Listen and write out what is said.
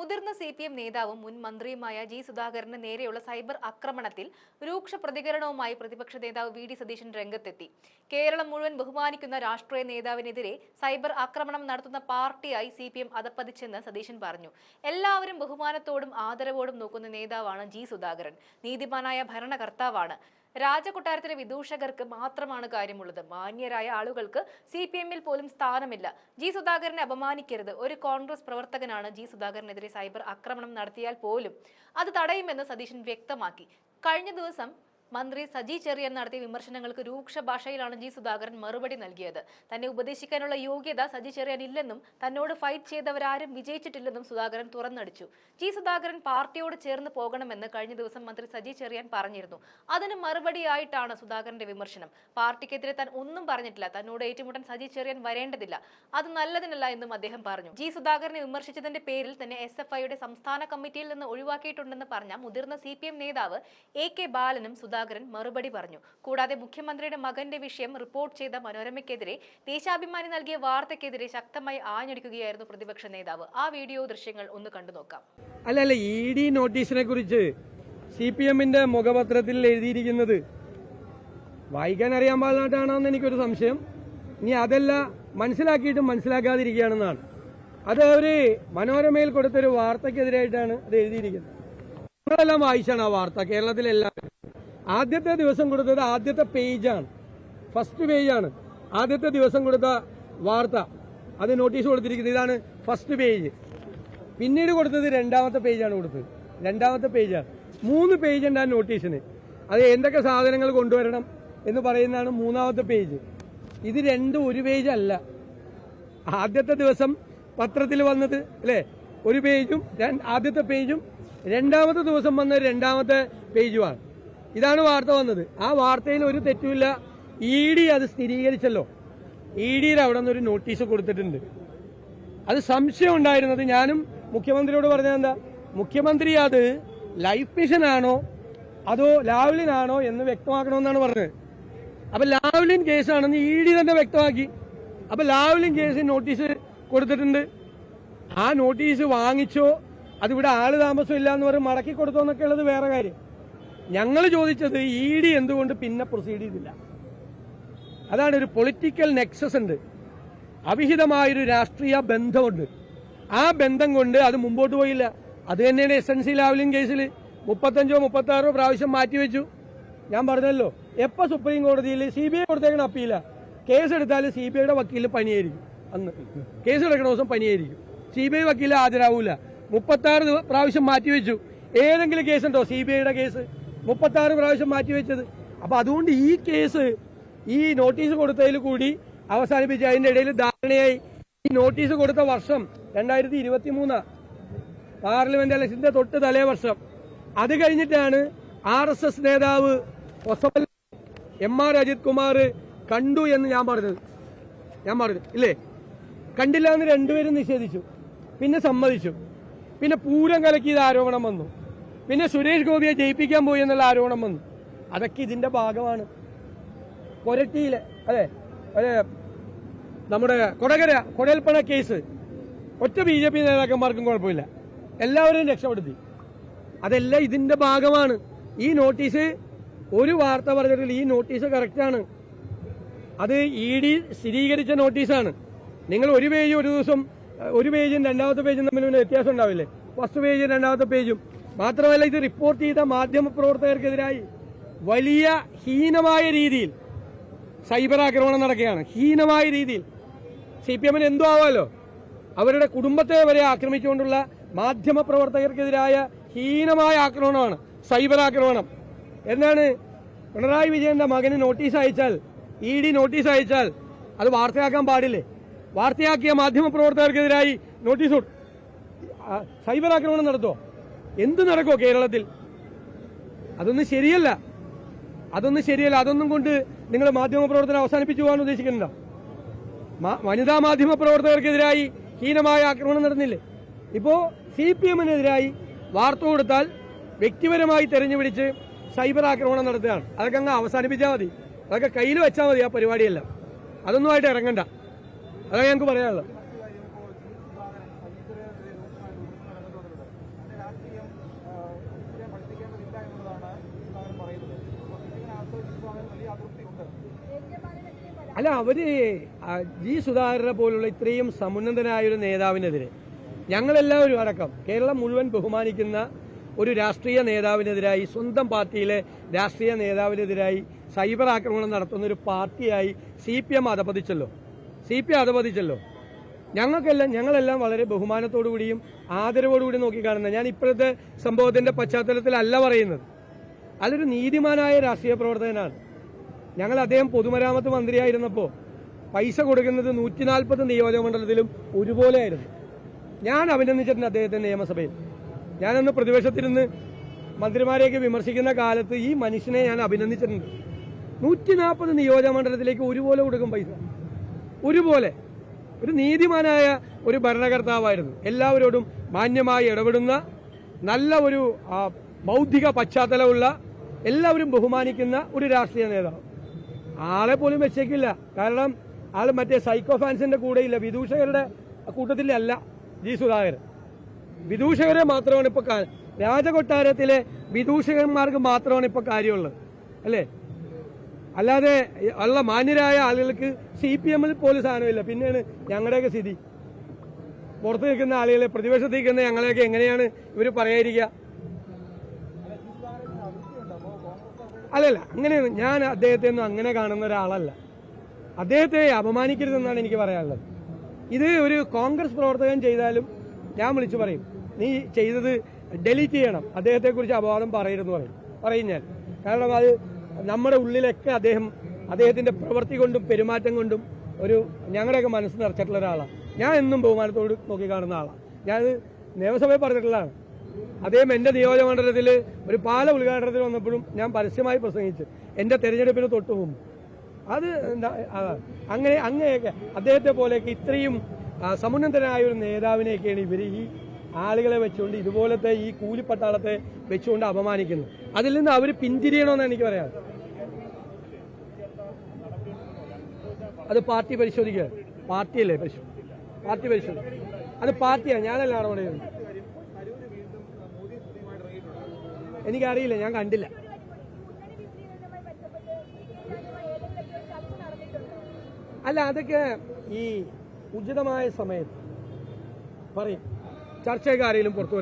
മുതിർന്ന C P M നേതാവും മുൻ മന്ത്രിയുമായ ജി സുധാകരന് നേരെയുള്ള സൈബർ ആക്രമണത്തിൽ രൂക്ഷ പ്രതികരണവുമായി പ്രതിപക്ഷ നേതാവ് വി ഡി സതീശൻ രംഗത്തെത്തി. കേരളം മുഴുവൻ ബഹുമാനിക്കുന്ന രാഷ്ട്രീയ നേതാവിനെതിരെ സൈബർ ആക്രമണം നടത്തുന്ന പാർട്ടിയായി സി പി എം അതപ്പതിച്ചെന്ന് സതീശൻ പറഞ്ഞു. എല്ലാവരും ബഹുമാനത്തോടും ആദരവോടും നോക്കുന്ന നേതാവാണ് ജി സുധാകരൻ. നീതിമാനായ ഭരണകർത്താവാണ്. രാജകൊട്ടാരത്തിലെ വിദൂഷകർക്ക് മാത്രമാണ് കാര്യമുള്ളത്. മാന്യരായ ആളുകൾക്ക് സി പി എമ്മിൽ പോലും സ്ഥാനമില്ല. ജി സുധാകരനെ അപമാനിക്കരുത്. ഒരു കോൺഗ്രസ് പ്രവർത്തകനാണ് ജി സുധാകരനെതിരെ സൈബർ ആക്രമണം നടത്തിയാൽ പോലും അത് തടയുമെന്ന് സതീശൻ വ്യക്തമാക്കി. കഴിഞ്ഞ ദിവസം മന്ത്രി സജി ചെറിയൻ നടത്തിയ വിമർശനങ്ങൾക്ക് രൂക്ഷ ഭാഷയിലാണ് ജി സുധാകരൻ മറുപടി നൽകിയത്. തന്നെ ഉപദേശിക്കാനുള്ള യോഗ്യത സജി ചെറിയൻ ഇല്ലെന്നും തന്നോട് ഫൈറ്റ് ചെയ്തവരാരും വിജയിച്ചിട്ടില്ലെന്നും സുധാകരൻ തുറന്നടിച്ചു. ജി സുധാകരൻ പാർട്ടിയോട് ചേർന്ന് പോകണമെന്ന് കഴിഞ്ഞ ദിവസം മന്ത്രി സജി ചെറിയാൻ പറഞ്ഞിരുന്നു. അതിന് മറുപടിയായിട്ടാണ് സുധാകരന്റെ വിമർശനം. പാർട്ടിക്കെതിരെ താൻ ഒന്നും പറഞ്ഞിട്ടില്ല. തന്നോട് ഏറ്റുമുട്ടാൻ സജി ചെറിയാൻ വരേണ്ടതില്ല. അത് നല്ലതിനല്ല എന്നും അദ്ദേഹം പറഞ്ഞു. ജി സുധാകരനെ വിമർശിച്ചതിന്റെ പേരിൽ തന്നെ എസ് എഫ് ഐയുടെ സംസ്ഥാന കമ്മിറ്റിയിൽ നിന്ന് ഒഴിവാക്കിയിട്ടുണ്ടെന്ന് പറഞ്ഞ മുതിർന്ന സി നേതാവ് എ കെ ബാലനും സുധാകരൻ മറുപടി പറഞ്ഞു. കൂടാതെ മുഖ്യമന്ത്രിയുടെ മകന്റെ വിഷയം റിപ്പോർട്ട് ചെയ്ത മനോരമയ്ക്കെതിരെ ദേശാഭിമാനി നൽകിയ വാർത്തയ്ക്കെതിരെ ശക്തമായി ആഞ്ഞടിക്കുകയായിരുന്നു പ്രതിപക്ഷ നേതാവ്. ആ വീഡിയോ ദൃശ്യങ്ങൾ ഒന്ന് കണ്ടു നോക്കാം. അല്ല അല്ല ഇ ഡി നോട്ടീസിനെ കുറിച്ച് സി പി എമ്മിന്റെ മുഖപത്രത്തിൽ എഴുതിയിരിക്കുന്നത് വായിക്കാൻ അറിയാൻ പാടില്ലാട്ടാണോ എന്ന് എനിക്കൊരു സംശയം. ഇനി അതല്ല മനസ്സിലാക്കിയിട്ടും മനസ്സിലാക്കാതിരിക്കുകയാണെന്നാണ്. അത് അവർ മനോരമയിൽ കൊടുത്തൊരു വാർത്തക്കെതിരായിട്ടാണ് അത് എഴുതിയിരിക്കുന്നത്. നിങ്ങളെല്ലാം വായിച്ചാണ് ആ വാർത്ത. കേരളത്തിലെല്ലാം ആദ്യത്തെ ദിവസം കൊടുത്തത് ആദ്യത്തെ പേജാണ്. ഫസ്റ്റ് പേജാണ് ആദ്യത്തെ ദിവസം കൊടുത്ത വാർത്ത. അത് നോട്ടീസ് കൊടുത്തിരിക്കുന്നത് ഇതാണ് ഫസ്റ്റ് പേജ് പിന്നീട് കൊടുത്തത് രണ്ടാമത്തെ പേജാണ് കൊടുത്തത്. രണ്ടാമത്തെ പേജാണ് മൂന്ന് പേജ് ഉണ്ട് ആ നോട്ടീസിന് അത് എന്തൊക്കെ സാധനങ്ങൾ കൊണ്ടുവരണം എന്ന് പറയുന്നതാണ് മൂന്നാമത്തെ പേജ് ഇത് രണ്ടും ഒരു പേജ് അല്ല. ആദ്യത്തെ ദിവസം പത്രത്തിൽ വന്നത് അല്ലേ? ഒരു പേജും ആദ്യത്തെ പേജും രണ്ടാമത്തെ ദിവസം വന്ന രണ്ടാമത്തെ പേജുമാണ് ഇതാണ് വാർത്ത വന്നത്. ആ വാർത്തയിൽ ഒരു തെറ്റുമില്ല. ഇ ഡി അത് സ്ഥിരീകരിച്ചല്ലോ. ഇ ഡിയിൽ അവിടെ ഒരു നോട്ടീസ് കൊടുത്തിട്ടുണ്ട്. അത് സംശയം ഉണ്ടായിരുന്നത് ഞാനും മുഖ്യമന്ത്രിയോട് പറഞ്ഞത് എന്താ? മുഖ്യമന്ത്രി അത് ലൈഫ് മിഷൻ ആണോ? അതോ ലാവ്ലിനാണോ എന്ന് വ്യക്തമാക്കണമെന്നാണ് പറഞ്ഞത്. അപ്പൊ ലാവ്ലിൻ കേസാണെന്ന് ഇ ഡി തന്നെ വ്യക്തമാക്കി. അപ്പൊ ലാവ്ലിൻ കേസിന് നോട്ടീസ് കൊടുത്തിട്ടുണ്ട്. ആ നോട്ടീസ് വാങ്ങിച്ചോ? അതിവിടെ ആൾ താമസം ഇല്ല എന്ന് പറഞ്ഞ് മടക്കി കൊടുത്തോ എന്നൊക്കെ ഉള്ളത് വേറെ കാര്യം. ഞങ്ങൾ ചോദിച്ചത് ഇ ഡി എന്തുകൊണ്ട് പിന്നെ പ്രൊസീഡ് ചെയ്തില്ല? അതാണ് ഒരു പൊളിറ്റിക്കൽ നെക്സസ് ഉണ്ട്. അവിഹിതമായൊരു രാഷ്ട്രീയ ബന്ധമുണ്ട്. ആ ബന്ധം കൊണ്ട് അത് മുമ്പോട്ട് പോയില്ല. അത് തന്നെയാണ് എസ് എൻ സി ലാവലിംഗ് കേസിൽ മുപ്പത്തഞ്ചോ മുപ്പത്തി ആറോ പ്രാവശ്യം മാറ്റിവെച്ചു ഞാൻ പറഞ്ഞല്ലോ എപ്പോ സുപ്രീം കോടതിയിൽ സി ബി ഐ കൊടുത്തേക്കണ അപ്പീല. കേസ് എടുത്താൽ സി ബി ഐയുടെ വക്കീൽ പനിയായിരിക്കും അന്ന്. കേസ് എടുക്കണ ദിവസം പനിയായിരിക്കും സി ബി ഐ വക്കീൽ ഹാജരാവൂല. മുപ്പത്തി ആറ് പ്രാവശ്യം മാറ്റിവെച്ചു ഏതെങ്കിലും കേസ് ഉണ്ടോ സി ബി ഐയുടെ കേസ്? മുപ്പത്തി ആറ് പ്രാവശ്യം മാറ്റിവെച്ചത് അപ്പൊ അതുകൊണ്ട് ഈ കേസ് ഈ നോട്ടീസ് കൊടുത്തതിൽ കൂടി അവസാനിപ്പിച്ച് അതിന്റെ ഇടയിൽ ധാരണയായി ഈ നോട്ടീസ് കൊടുത്ത വർഷം രണ്ടായിരത്തി ഇരുപത്തി മൂന്ന് പാർലമെന്റ് ഇലക്ഷന്റെ തൊട്ട് തലേ വർഷം. അത് കഴിഞ്ഞിട്ടാണ് ആർ എസ് എസ് നേതാവ് ഒസവൽ എം ആർ അജിത് കുമാർ കണ്ടു എന്ന് ഞാൻ പറഞ്ഞത്. ഞാൻ പറഞ്ഞു ഇല്ലേ? കണ്ടില്ല എന്ന് രണ്ടുപേരും നിഷേധിച്ചു. പിന്നെ സമ്മതിച്ചു. പിന്നെ പൂരം കലക്കിയത് ആരോപണം വന്നു. പിന്നെ സുരേഷ് ഗോപിയെ ജയിപ്പിക്കാൻ പോയി എന്നുള്ള ആരോപണം വന്നു. അതൊക്കെ ഇതിന്റെ ഭാഗമാണ്. കൊരട്ടിയിലെ അതെ അതെ നമ്മുടെ കൊടകര കൊടൽപ്പണ കേസ്. ഒറ്റ ബി ജെ പി നേതാക്കന്മാർക്കും കുഴപ്പമില്ല. എല്ലാവരെയും രക്ഷപ്പെടുത്തി. അതെല്ലാം ഇതിന്റെ ഭാഗമാണ്. ഈ നോട്ടീസ് ഒരു വാർത്ത പറഞ്ഞിട്ടില്ല. ഈ നോട്ടീസ് കറക്റ്റാണ്. അത് ഇ ഡി സ്ഥിരീകരിച്ച നോട്ടീസാണ്. നിങ്ങൾ ഒരു പേജ് ഒരു ദിവസം ഒരു പേജും രണ്ടാമത്തെ പേജും തമ്മിൽ വ്യത്യാസം ഉണ്ടാവില്ലേ? ഫസ്റ്റ് പേജും രണ്ടാമത്തെ പേജും. മാത്രമല്ല ഇത് റിപ്പോർട്ട് ചെയ്ത മാധ്യമ പ്രവർത്തകർക്കെതിരായി വലിയ ഹീനമായ രീതിയിൽ സൈബർ ആക്രമണം നടക്കുകയാണ്. ഹീനമായ രീതിയിൽ. സി പി എമ്മിന് എന്തോ ആവാലോ? അവരുടെ കുടുംബത്തെ വരെ ആക്രമിച്ചുകൊണ്ടുള്ള മാധ്യമ പ്രവർത്തകർക്കെതിരായ ഹീനമായ ആക്രമണമാണ് സൈബർ ആക്രമണം. എന്നാണ് പിണറായി വിജയന്റെ മകന് നോട്ടീസ് അയച്ചാൽ ഇ ഡി നോട്ടീസ് അയച്ചാൽ അത് വാർത്തയാക്കാൻ പാടില്ലേ? വാർത്തയാക്കിയ മാധ്യമ പ്രവർത്തകർക്കെതിരായി നോട്ടീസ് സൈബർ ആക്രമണം നടത്തോ എന്ത് നടക്കുമോ കേരളത്തിൽ? അതൊന്നും ശരിയല്ല. അതൊന്നും ശരിയല്ല. അതൊന്നും കൊണ്ട് നിങ്ങൾ മാധ്യമ പ്രവർത്തനം അവസാനിപ്പിച്ചു പോകാൻ ഉദ്ദേശിക്കുന്നുണ്ടോ? വനിതാ മാധ്യമ പ്രവർത്തകർക്കെതിരായി ഹീനമായ ആക്രമണം നടന്നില്ലേ? ഇപ്പോ സി പി എമ്മിനെതിരായി വാർത്ത കൊടുത്താൽ വ്യക്തിപരമായി തെരഞ്ഞുപിടിച്ച് സൈബർ ആക്രമണം നടത്തുകയാണ്. അതൊക്കെ അങ്ങ് അവസാനിപ്പിച്ചാൽ മതി. അതൊക്കെ കയ്യിൽ വെച്ചാൽ മതി ആ പരിപാടിയെല്ലാം. അതൊന്നുമായിട്ട് ഇറങ്ങണ്ട. അതാണ് ഞങ്ങൾക്ക് പറയാനുള്ളത്. അല്ല അവർ ജി സുധാകരനെ പോലുള്ള ഇത്രയും സമുന്നതനായ ഒരു നേതാവിനെതിരെ ഞങ്ങളെല്ലാവരും അടക്കം കേരളം മുഴുവൻ ബഹുമാനിക്കുന്ന ഒരു രാഷ്ട്രീയ നേതാവിനെതിരായി സ്വന്തം പാർട്ടിയിലെ രാഷ്ട്രീയ നേതാവിനെതിരായി സൈബർ ആക്രമണം നടത്തുന്ന ഒരു പാർട്ടിയായി സി പി എം അധപതിച്ചല്ലോ. സി പി അധപതിച്ചല്ലോ. ഞങ്ങൾക്കെല്ലാം ഞങ്ങളെല്ലാം വളരെ ബഹുമാനത്തോടുകൂടിയും ആദരവോടുകൂടി നോക്കിക്കാണുന്ന ഞാൻ ഇപ്പോഴത്തെ സംഭവത്തിന്റെ പശ്ചാത്തലത്തിലല്ല പറയുന്നത്. അതൊരു നീതിമാനായ രാഷ്ട്രീയ പ്രവർത്തകനാണ്. ഞങ്ങൾ അദ്ദേഹം പൊതുമരാമത്ത് മന്ത്രിയായിരുന്നപ്പോൾ പൈസ കൊടുക്കുന്നത് നൂറ്റി നാൽപ്പത് നിയോജകമണ്ഡലത്തിലും ഒരുപോലെയായിരുന്നു. ഞാൻ അഭിനന്ദിച്ചിട്ടുണ്ട് അദ്ദേഹത്തെ നിയമസഭയിൽ. ഞാനന്ന് പ്രതിപക്ഷത്തിരുന്ന് മന്ത്രിമാരെയൊക്കെ വിമർശിക്കുന്ന കാലത്ത് ഈ മനുഷ്യനെ ഞാൻ അഭിനന്ദിച്ചിട്ടുണ്ട്. നൂറ്റി നാൽപ്പത് നിയോജകമണ്ഡലത്തിലേക്ക് ഒരുപോലെ കൊടുക്കും പൈസ. ഒരുപോലെ. ഒരു നീതിമാനായ ഒരു ഭരണകർത്താവായിരുന്നു. എല്ലാവരോടും മാന്യമായി ഇടപെടുന്ന നല്ല ഒരു ബൗദ്ധിക പശ്ചാത്തലമുള്ള എല്ലാവരും ബഹുമാനിക്കുന്ന ഒരു രാഷ്ട്രീയ നേതാവ്. ആളെ പോലും വെച്ചേക്കില്ല. കാരണം ആൾ മറ്റേ സൈക്കോ ഫാൻസിന്റെ കൂടെയില്ല. വിദൂഷകരുടെ കൂട്ടത്തിലല്ല ജി സുധാകരൻ. വിദൂഷകരെ മാത്രമാണ് ഇപ്പൊ രാജകൊട്ടാരത്തിലെ വിദൂഷകന്മാർക്ക് മാത്രമാണ് ഇപ്പൊ കാര്യമുള്ളത്. അല്ലേ? അല്ലാതെ ഉള്ള മാന്യരായ ആളുകൾക്ക് സി പി എമ്മിൽ പോലും സാധനമില്ല. പിന്നെയാണ് ഞങ്ങളുടെയൊക്കെ സ്ഥിതി. പുറത്ത് നിൽക്കുന്ന ആളുകളെ പ്രതിപക്ഷത്ത് നിൽക്കുന്ന ഞങ്ങളെയൊക്കെ എങ്ങനെയാണ് ഇവർ പറയാതിരിക്കുക? അല്ലല്ല അങ്ങനെ ഞാൻ അദ്ദേഹത്തെ ഒന്നും അങ്ങനെ കാണുന്ന ഒരാളല്ല. അദ്ദേഹത്തെ അപമാനിക്കരുതെന്നാണ് എനിക്ക് പറയാനുള്ളത്. ഇത് ഒരു കോൺഗ്രസ് പ്രവർത്തകൻ ചെയ്താലും ഞാൻ വിളിച്ചു പറയും നീ ചെയ്തത് ഡെലീറ്റ് ചെയ്യണം. അദ്ദേഹത്തെക്കുറിച്ച് അപവാദം പറയരുതെന്ന് പറയും. പറയും ഞാൻ. കാരണം അത് നമ്മുടെ ഉള്ളിലൊക്കെ അദ്ദേഹം അദ്ദേഹത്തിന്റെ പ്രവൃത്തി കൊണ്ടും പെരുമാറ്റം കൊണ്ടും ഒരു ഞങ്ങളുടെയൊക്കെ മനസ്സ് നിറച്ചിട്ടുള്ള ഒരാളാണ്. ഞാൻ എന്നും ബഹുമാനത്തോട് നോക്കി കാണുന്ന ആളാണ്. ഞാനത് നിയമസഭയിൽ പറഞ്ഞിട്ടുള്ളതാണ്. അദ്ദേഹം എന്റെ നിയോജകമണ്ഡലത്തിൽ ഒരു പാല ഉദ്ഘാടനത്തിൽ വന്നപ്പോഴും ഞാൻ പരസ്യമായി പ്രസംഗിച്ചു. എന്റെ തെരഞ്ഞെടുപ്പിന് തൊട്ടു മുമ്പ്. അത് അങ്ങനെ അങ്ങനെയൊക്കെ അദ്ദേഹത്തെ പോലെയൊക്കെ ഇത്രയും സമുന്നതനായ ഒരു നേതാവിനെയൊക്കെയാണ് ഇവർ ഈ ആളുകളെ വെച്ചുകൊണ്ട് ഇതുപോലത്തെ ഈ കൂലിപ്പട്ടാളത്തെ വെച്ചുകൊണ്ട് അപമാനിക്കുന്നത് അതിൽ നിന്ന് അവർ പിന്തിരിയണമെന്ന് എനിക്ക് പറയാം അത് പാർട്ടി പരിശോധിക്കുക. പാർട്ടിയല്ലേ പരിശോധി പാർട്ടി പരിശോധിക്കുക അത് പാർട്ടിയാണ് ഞാനല്ല നടപടി എനിക്കറിയില്ല ഞാൻ കണ്ടില്ല. അല്ല അതൊക്കെ ഈ ഉചിതമായ സമയത്ത് പറയും. ചർച്ചയൊക്കെ ആരെങ്കിലും പുറത്തു